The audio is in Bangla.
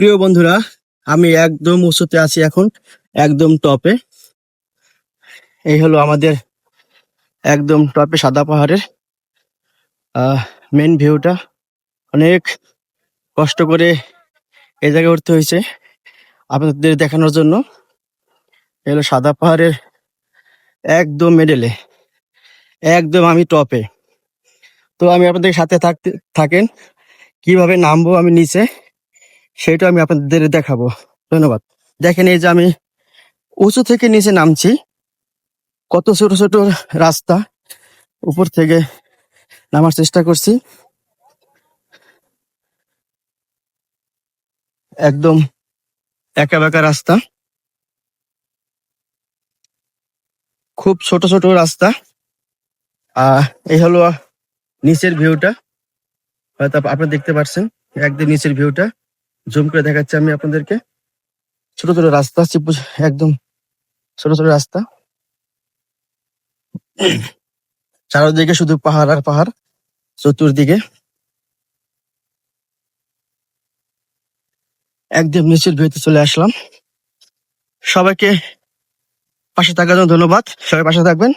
প্রিয় বন্ধুরা, আমি একদম উঁচুতে আছি এখন, একদম টপে এই হলো আমাদের একদম টপে সাদা পাহাড়ের মেন ভিউটা অনেক কষ্ট করে এ জায়গায় উঠতে হয়েছে আপনাদের দেখানোর জন্য। এই হলো সাদা পাহাড়ের একদম মেডেলে একদম আমি টপে তো আমি আপনাদের সাথে থাকতে, থাকেন, কীভাবে নামবো আমি নিচে। সেটা আমি আপনাদের দেখাবো। ধন্যবাদ। দেখেন এই যে আমি উঁচু থেকে নিচে নামছি। কত ছোট ছোট রাস্তা উপর থেকে নামার চেষ্টা করছি। একদম একা বেঁকা রাস্তা। খুব ছোট ছোট রাস্তা। আহ এই হলো নিচের ভিউটা। হয়তো আপ- আপনারা দেখতে পাচ্ছেন একদম নিচের ভিউটা। জুম করে দেখাচ্ছি আমি আপনাদেরকে। ছোট ছোট রাস্তা চিপু- একদম ছোট ছোট রাস্তা। চারদিকে শুধু পাহাড় আর পাহাড়, চতুর্দিকে। একদম নিচের ভিউতে চলে আসলাম। সবাইকে পাশে থাকার জন্য ধন্যবাদ। সবাই পাশে থাকবেন।